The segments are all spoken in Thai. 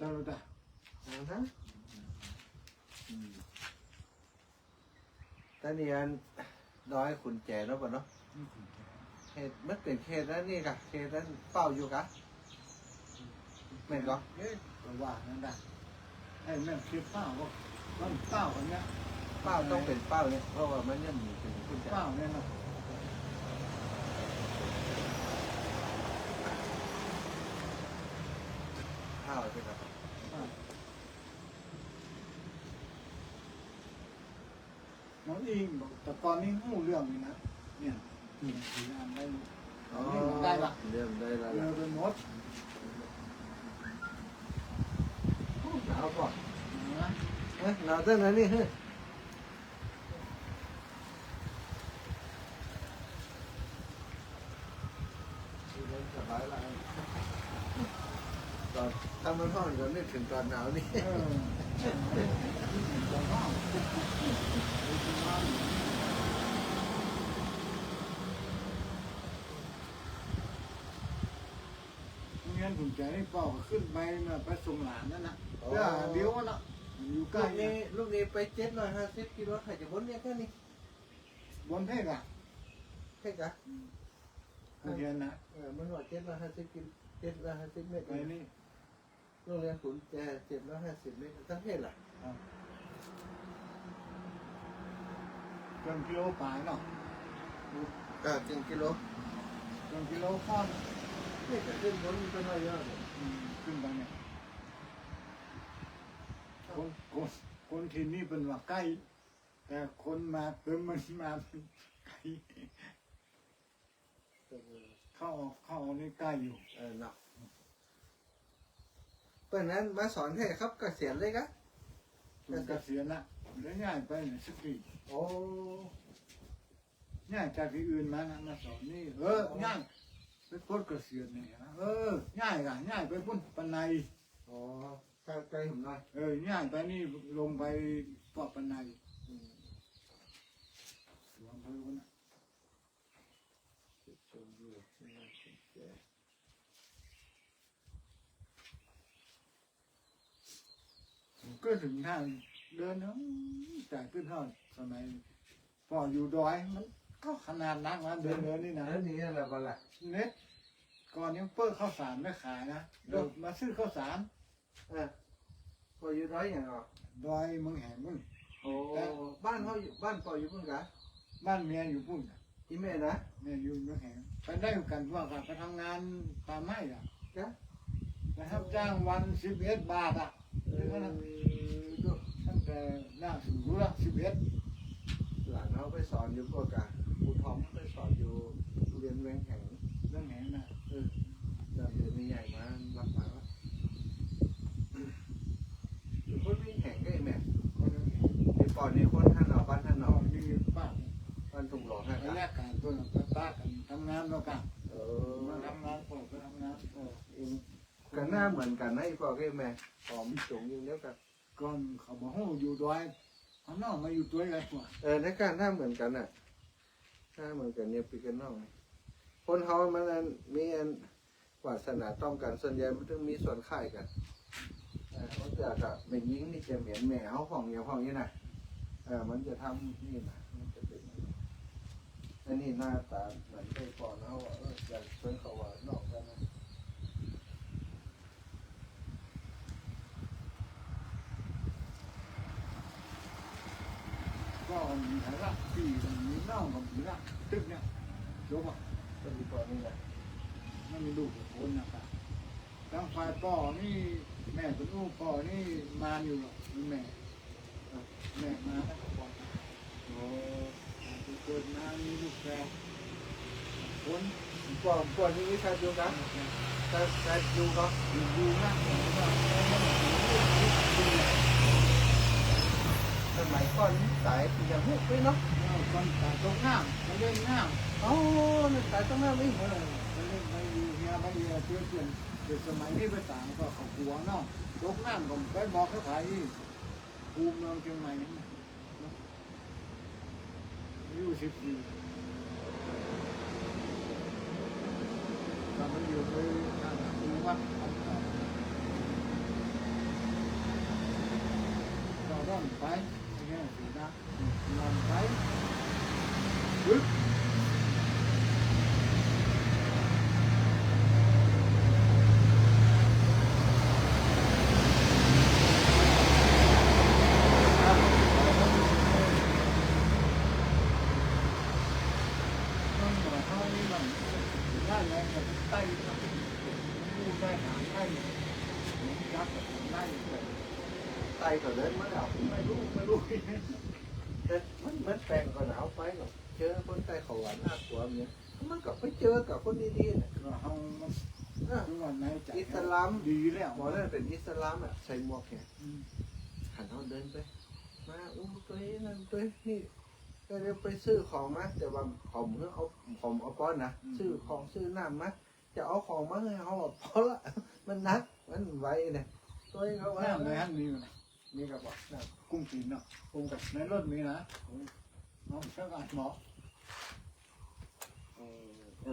ตลอดอะเอานะอืมตอนนี้อันน้อยขุนแจแล้วป่ะเนาะเขตมันเป็นเขตนั้นนี่กะเขตนั้นเป้าอยู่กะแม่นก็เอ๊ะก็ว่านั่นได้ไอ้แม่งคิดเป้าว่ามันเป้าอันเนี้ยเป้าต้องเป็นเป้าเนี่ยเพราะว่ามันยังมีเป็นขุนแจเป้าเนี่ยเนาะข้าวใช่ไหมครับน้องอิงบอกแต่ก่อนนี้หูเรื่องนี่นะ เนี่ยที่ที่อ่านได้ตอนนี้มันได้ละเริ่มได้แล้วเร็ล่ะวไปหมดหนาวก่อนนะเอ้ยหนาวเท่านั้นนี่เฮ้ยสบายละตอน ถ้ามันร้อนก็นึกถึงตอนหนาวนี่เออจะว่าเงี้ยผมใจให้เป้าก็ขึ้นไปนะไปส่งหลานนั่นนะเพื่อเดี๋ยวนะอยู่ใกลูล้กเนี่นี้ยลูกนี้ไปเจ็ดร้อยห้าสิบกิโลใครจะพ้นเนี่ยแค่นี้บนเพกอะแค่กะเรียนนะเออมันว่าเจ็ดร้อยห้าสิบกิโลเจ็ดร้อยห้าสิบเมตรไปนี่ โรงเรียนขุนแจเจ็ดร้อยห้าสิบเมตรทั้งเพศล่ะเกินกิโลปลายเนาะก็จริงกิโลเกินกิโลข้อนนี่จะขึ้นบนก็น้อยเยอะเลยขึ้นไปเนี่ยคนคนคนที่นี่เป็นว่าใกล้ แต่คนมาเติมมันมาไกลเข้าออกเข้าออกนี่ใกล้อยู่เออเนาะ เปิดนั้นมาสอนให้ครับเกษียณเลยกะจนเกษียณละแล้วง่ายไปเนี่ยสักทีโอ้ง่ายจากที่อื่นมานะมาสอนนี่เออง่ายไปปลดเกษียณเนี่ยนะเออง่ายกะง่ายไปพุ่นปันในโอ้ใกล้ใกล้ผมหน่อยเออง่ายไปนี่ลงไปปอบปันในอืมหลวงพ่อคนน่ะ ชมวิวที่น่าสนใจ ก็ถึงทางเดินเนาะแต่ขึ้นเท่าสมัยพออยู่ดอยมันก็ขนาดนักนะเดินเดินนี่นะแล้วนี่อะไรบ้างล่ะเน็ตก่อนยังเปิ้ลข้าวสารไม่ขายนะเดินมาซื้อข้าวสารเออพออยู่ร้อยอย่างเหรอดอยเมืองแห่งมึงโอ้บ้านเขาอยู่บ้านปออยู่พุ่งกะบ้านเมียอยู่พุ่นน่ะอีแม่นะเมียอยู่เมืองแห่งไปได้กันว่ากันไปทำงานป่าไม้อะจ้ะไปรับจ้างวันสิบเอ็ดบาทอะ เออดูตั้งแต่หน้าถึงรู้ละสิบเอ็ดหลานเขาไปสอนอยู่พวกกะครูทอมไปสอนอยู่เรียนแวงแห่งเรื่องแห่งนะเออจำเดือนนี้ใหญ่มารับาว่าอยู่คนวิ่งแห่งก็ไอ้แม่ก็เรื่องแห่งในปอดในคนท่านเอาบ้านท่านนอเอานี่ป้าบ้านตุงหลงนะไปครับแลกกันตัวนั้นไปป้ากันทำงานแล้วกันเอมาทำงานผมไปทำงานเออเอง กันหน้าเหมือนกันนะไอ้ปอก็ไอ้แม่หอมสูงอยู่แล้วกันก่อนเขาบอกให้อยู่ดอยเขานอกมาอยู่ตัวกันตัวเออในการหน้าเหมือนกันน่ะหน้าเหมือนกันเนี่ยปีกันนอกคนเขามันอันมีอันวาสนาต้องกันส่วนใหญ่มันต้องมีส่วนค่ายกันเออเขาจะกับเป็นยิงนี่จะเหมียนแหมเขาของอย่างของนี้นะเออมันจะทำนี่นะมันจะเป็นอย่างนี้อันนี้หน้าตาเหมือนไอ้ปอนะว่าเอออยากเพิ่นเขาว่านอก ก็มีฐานะที่มีน้องกับมีละตึกเนี่ยจบอะเป็นอีปอนนี่แหละไม่มีลูกคนนะครับทั้งฝ่ายพ่อนี่แม่เป็นลูกพ่อนี่มาอยู่หรอกมีแม่แม่มาแล้วก็บอกโอ้เกิดมามีลูกแฝดคนปอปอนี่มีใครดูกันใครใครดูเขาอยู่ดูนะ มัยก่อนสายปีจะหุบไปเนาะคนตายตรงน้ำมาเล่นน้โอ้นี่สายต้องน้าไม่ำเออมาเล่นไปเฮียไปเฮียเพื่อนเพื่อเด็กสมัยนี้ไปต่าก็เขาหัวเนาะตกน้ำก็ไปบอกเขาขายภูมิเมืองเชียงใหม่นี่อายุสิบสี่ตอนมันอยู่ไปทางวัดไปแง่สีนะนอนไปปึ๊บต้องบอกเขานี่มันได้แรงกับไต้ดูได้หางไต้ผมยั ได้เลยไตก็เดินมาแล้วไม่รู้ไม่รู้แต่มันมันแปลงก็หนาวไปหรอกเจอคนไตเขาหวานน่ากลัวเนี่ยมันก็ไปเจอกับคนดีๆนะเราเฮาวันไหนจัอิสลามดีแล้วหมอนั่นเป็นอิสลามอะใส่หมวกแขนอืมหันเขาเดินไป มาอู้ตัวนี้นั่นตัวนี้ก็เดี๋ยวไปซื้อของมาแต่ว่าผมเพิ่งเอาผมเอาป้อนนะซื้อของซื้อน้ำมาจะเอาของมาให้เขาบอกพอละมันนักมันไวเนี่ย ตัวนี้เขาว่าน้ำในฮันมีอยู่นะมีกระบอกน้กุ้งกินเนาะกุ้งกับในรถมีนะน้องช่างอกันหมอเอ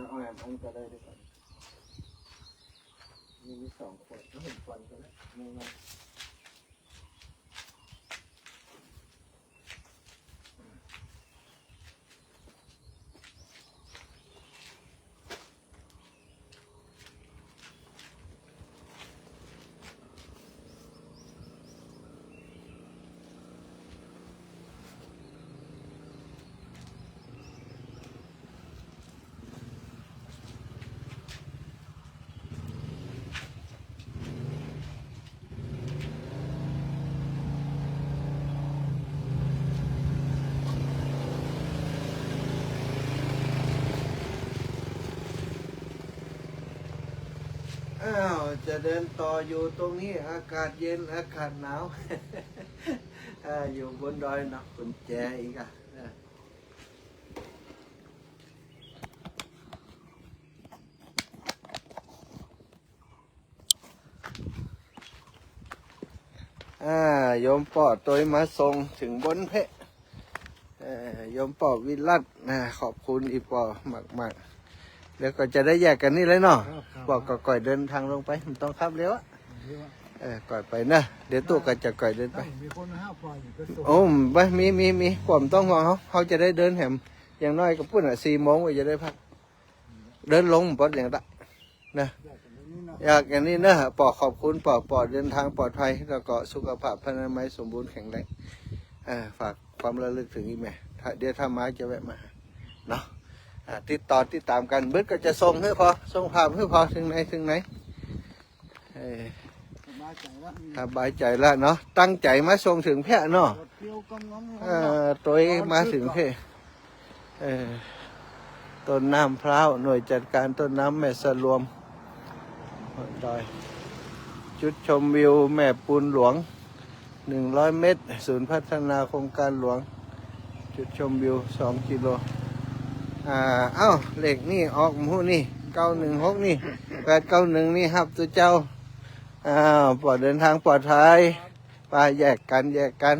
อเอาแอมองจะได้ด้วยกันมีสองขวดก็เห็นฟันกันแล้วม่ไม่ อ้าวจะเดินต่ออยู่ตรงนี้ อากาศเย็นอากาศหนาวอยู่บนดอยนาะกุญแจอีกอะอ่าโยมปอตัวมาส่งถึงบนเพะอ่อโยมปอวิรัตนะขอบคุณอีปอมาก ๆ แล้วก็จะได้แยกกันนี่เลยเนาะบอกก็ก่อยเดินทางลงไปมันต้องขับเร็วอะเออก่อยไปนะเดี๋ยวตู้ก็จะก่อยเดินไปมีคนห้าปล่อยอยู่ก็ส่งโอ้ไปมีมีมีผมต้องห่วงเขาเขาจะได้เดินแหมอย่างน้อยก็พูดอะสี่โมงก็จะได้พัก เดินลงปลดอย่างละนะอยากอย่างนี้เนาะอยากอย่างนี้นะปอขอบคุณปอปอเดินทางปลอดภัยแล้วก็สุขภาพพนามัยสมบูรณ์แข็งแรงเออฝากความระลึกถึงอีแม่ถ้าเดี๋ยวถ้ามาจะแวะมาหาเนาะอ่า ติดต่อติดตามกันเบิดก็จะส่งให้พอส่งภาพให้พอถึงไหนถึงไหนเออสบายใจว่ามีสบายใจแล้วเนาะตั้งใจมาส่งถึงแพะเนาะรถเที่ยวกำลังเอ่อตัวเองมาถึงแพะเออต้นน้ำพร้าวหน่วยจัดการต้นน้ำแม่สรวมดอยจุดชมวิวแม่ปูนหลวงหนึ่งร้อยเมตร ศูนย์พัฒนาโครงการหลวง จุดชมวิวสองกิโล อ่าเอ้าเหล็กนี่ออกมูนี่เก้าหนึ่งหกนี่แปดเก้าหนึ่งนี่ครับตัวเจ้าอ้าวปลอดเดินทางปลอดภัยไปแยกกันแยกกัน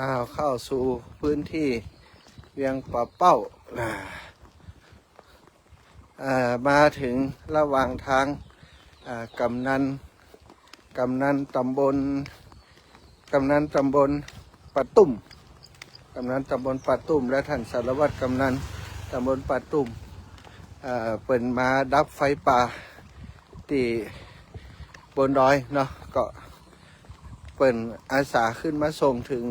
อ้าวเข้าสู่พื้นที่เวียงป่าเป้าอ่าอ่ามาถึงระหว่างทางอ่ากำนันกำนันตำบลกำนันตำบลปะตุ่มกำนันตำบลปะตุ่ม และท่านสารวัตรกำนันตำบลปะตุ่มอ่าเปิ่นมาดับไฟป่าที่บนดอยเนาะก็เปิ่นอาสาขึ้นมาส่งถึง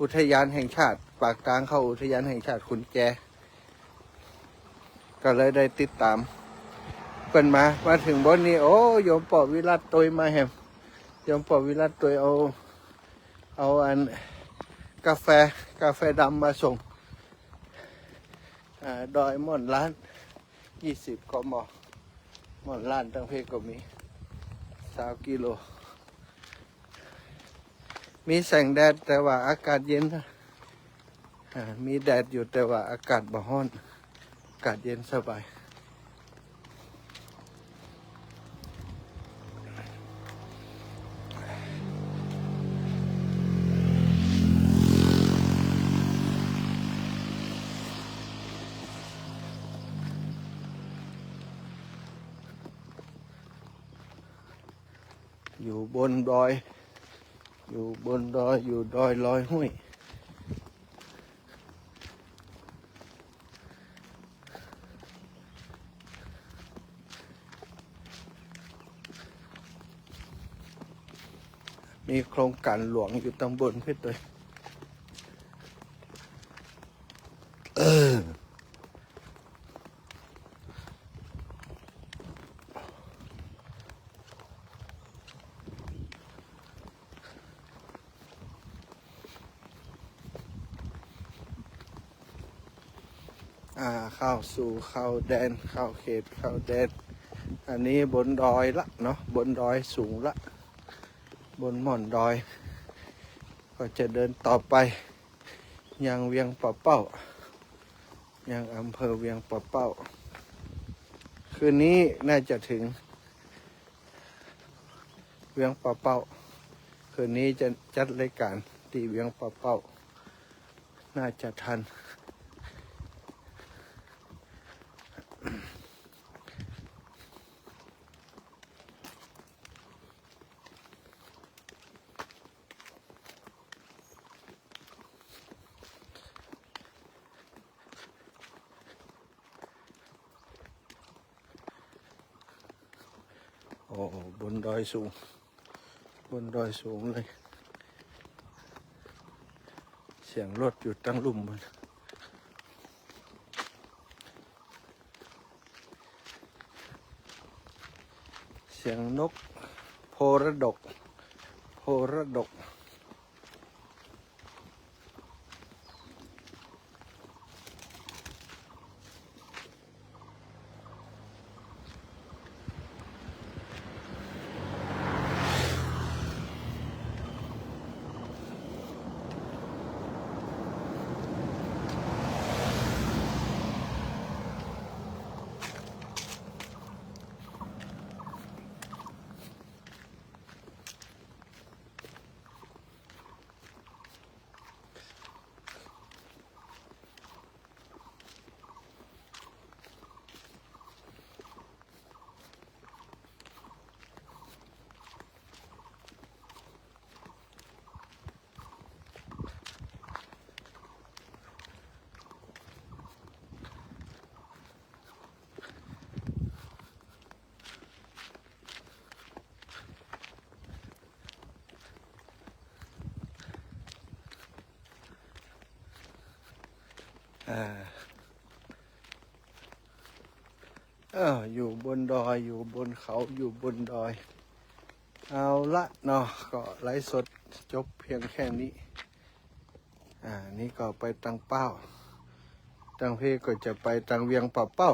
อุทยานแห่งชาติ ปากกลางเข้าอุทยานแห่งชาติขุนแจ ก็เลยได้ติดตามเป็นมา มาถึงบนนี้ โอ้ยมปอวิรัตตุยมาแฮมยมปอวิรัตตุยเอา เอาอันกาแฟกาแฟดำมาส่งอดอยม่อนล้านยี่สิบกมม่อนล้านตั้งเพก็มีสาวกิโล มีแสงแดดแต่ว่าอากาศเย็นนะมีแดดอยู่แต่ว่าอากาศบ่ฮ้อน อากาศเย็นสบายอยู่บนดอย อยู่บนดอยอยู่ดอยลอยห้วยมีโครงการหลวงอยู่ตำบลเพชรเลยเอออ่าเข้า สู่เข้าแดนเข้าเขตเข้าแดน อันนี้บนดอยละเนาะบนดอยสูงละ บนหม่อนดอย ก็จะเดินต่อไป ยังเวียงป่าเป้า ยังอำเภอเวียงป่าเป้า คืนนี้น่าจะถึง เวียงป่าเป้า คืนนี้จะจัดรายการที่เวียงป่าเป้า น่าจะทัน โอ้โหบนด อยสูง บนดอยสูงเลย เสียงรถอยู่ตั้งลุ่มบนเสียงนก โพระดก โพระดก อ่าเอออยู่บนดอยอยู่บนเขาอยู่บนดอย เอาละเนาะก็ไลฟ์สดจบเพียงแค่นี้ อ่า นี่ก็ไปตังเป้า ตังเพก็จะไปตังเวียงป่าเป้า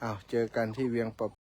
เอาเจอกันที่เวียงป่า